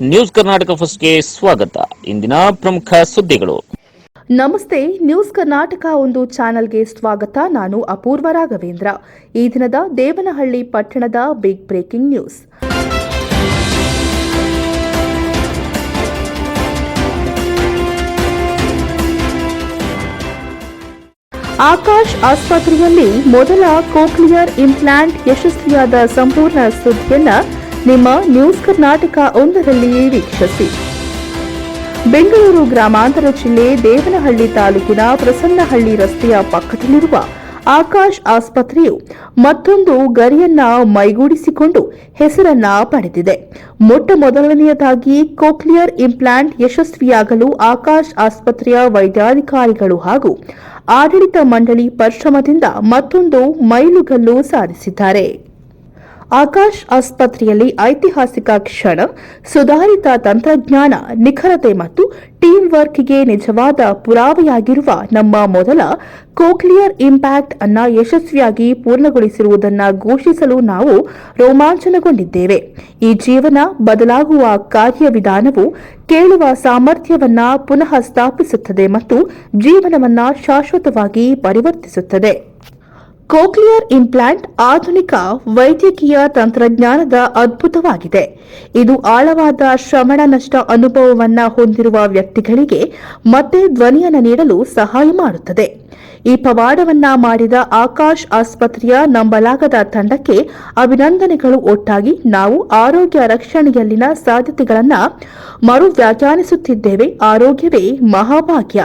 News Karnataka ಫಸ್ಟ್ಗೆ ಸ್ವಾಗತ. ಇಂದಿನ ಪ್ರಮುಖ ಸುದ್ದಿಗಳು. ನಮಸ್ತೆ, ನ್ಯೂಸ್ ಕರ್ನಾಟಕ ಒಂದು ಚಾನೆಲ್ಗೆ ಸ್ವಾಗತ. ನಾನು ಅಪೂರ್ವ ರಾಘವೇಂದ್ರ. ಈ ದಿನದ ದೇವನಹಳ್ಳಿ ಪಟ್ಟಣದ ಬಿಗ್ ಬ್ರೇಕಿಂಗ್ ನ್ಯೂಸ್ ಆಕಾಶ್ ಆಸ್ಪತ್ರೆಯಲ್ಲಿ ಮೊದಲ ಕೋಕ್ಲಿಯರ್ ಇಂಪ್ಲಾಂಟ್ ಯಶಸ್ವಿಯಾದ ಸಂಪೂರ್ಣ ಸುದ್ದಿಯನ್ನ ನಿಮ್ಮ ನ್ಯೂಸ್ ಕರ್ನಾಟಕ ಒಂದರಲ್ಲಿ ವೀಕ್ಷಿಸಿ. ಬೆಂಗಳೂರು ಗ್ರಾಮಾಂತರ ಜಿಲ್ಲೆ ದೇವನಹಳ್ಳಿ ತಾಲೂಕಿನ ಪ್ರಸನ್ನಹಳ್ಳಿ ರಸ್ತೆಯ ಪಕ್ಕದಲ್ಲಿರುವ ಆಕಾಶ್ ಆಸ್ಪತ್ರೆಯು ಮತ್ತೊಂದು ಗರಿಯನ್ನ ಮೈಗೂಡಿಸಿಕೊಂಡು ಹೆಸರನ್ನ ಪಡೆದಿದೆ. ಮೊಟ್ಟ ಮೊದಲನೆಯದಾಗಿ ಕೋಕ್ಲಿಯರ್ ಇಂಪ್ಲಾಂಟ್ ಯಶಸ್ವಿಯಾಗಲು ಆಕಾಶ್ ಆಸ್ಪತ್ರೆಯ ವೈದ್ಯಾಧಿಕಾರಿಗಳು ಹಾಗೂ ಆಡಳಿತ ಮಂಡಳಿ ಪರಿಶ್ರಮದಿಂದ ಮತ್ತೊಂದು ಮೈಲುಗಲ್ಲು ಸಾಧಿಸಿದ್ದಾರೆ. ಆಕಾಶ್ ಆಸ್ಪತ್ರೆಯಲ್ಲಿ ಐತಿಹಾಸಿಕ ಕ್ಷಣ, ಸುಧಾರಿತ ತಂತ್ರಜ್ಞಾನ, ನಿಖರತೆ ಮತ್ತು ಟೀಮ್ ವರ್ಕ್ಗೆ ನಿಜವಾದ ಪುರಾವೆಯಾಗಿರುವ ನಮ್ಮ ಮೊದಲ ಕೋಕ್ಲಿಯರ್ ಇಂಪ್ಯಾಕ್ಟ್ ಅನ್ನ ಯಶಸ್ವಿಯಾಗಿ ಪೂರ್ಣಗೊಳಿಸಿರುವುದನ್ನು ಘೋಷಿಸಲು ನಾವು ರೋಮಾಂಚನಗೊಂಡಿದ್ದೇವೆ. ಈ ಜೀವನ ಬದಲಾಗುವ ಕಾರ್ಯವಿಧಾನವು ಕೇಳುವ ಸಾಮರ್ಥ್ಯವನ್ನ ಪುನಃ ಸ್ಥಾಪಿಸುತ್ತದೆ ಮತ್ತು ಜೀವನವನ್ನ ಶಾಶ್ವತವಾಗಿ ಪರಿವರ್ತಿಸುತ್ತದೆ. ಕೋಕ್ಲಿಯರ್ ಇಂಪ್ಲಾಂಟ್ ಆಧುನಿಕ ವೈದ್ಯಕೀಯ ತಂತ್ರಜ್ಞಾನದ ಅದ್ಭುತವಾಗಿದೆ. ಇದು ಆಳವಾದ ಶ್ರವಣ ನಷ್ಟ ಅನುಭವವನ್ನು ಹೊಂದಿರುವ ವ್ಯಕ್ತಿಗಳಿಗೆ ಮತ್ತೆ ಧ್ವನಿಯನ್ನು ನೀಡಲು ಸಹಾಯ ಮಾಡುತ್ತದೆ. ಈ ಪವಾಡವನ್ನ ಮಾಡಿದ ಆಕಾಶ್ ಆಸ್ಪತ್ರೆಯ ನಂಬಲಾಗದ ತಂಡಕ್ಕೆ ಅಭಿನಂದನೆಗಳು. ಒಟ್ಟಾಗಿ ನಾವು ಆರೋಗ್ಯ ರಕ್ಷಣೆಯಲ್ಲಿನ ಸಾಧ್ಯತೆಗಳನ್ನು ಮರು ವ್ಯಾಖ್ಯಾನಿಸುತ್ತಿದ್ದೇವೆ ಆರೋಗ್ಯವೇ ಮಹಾಭಾಗ್ಯ.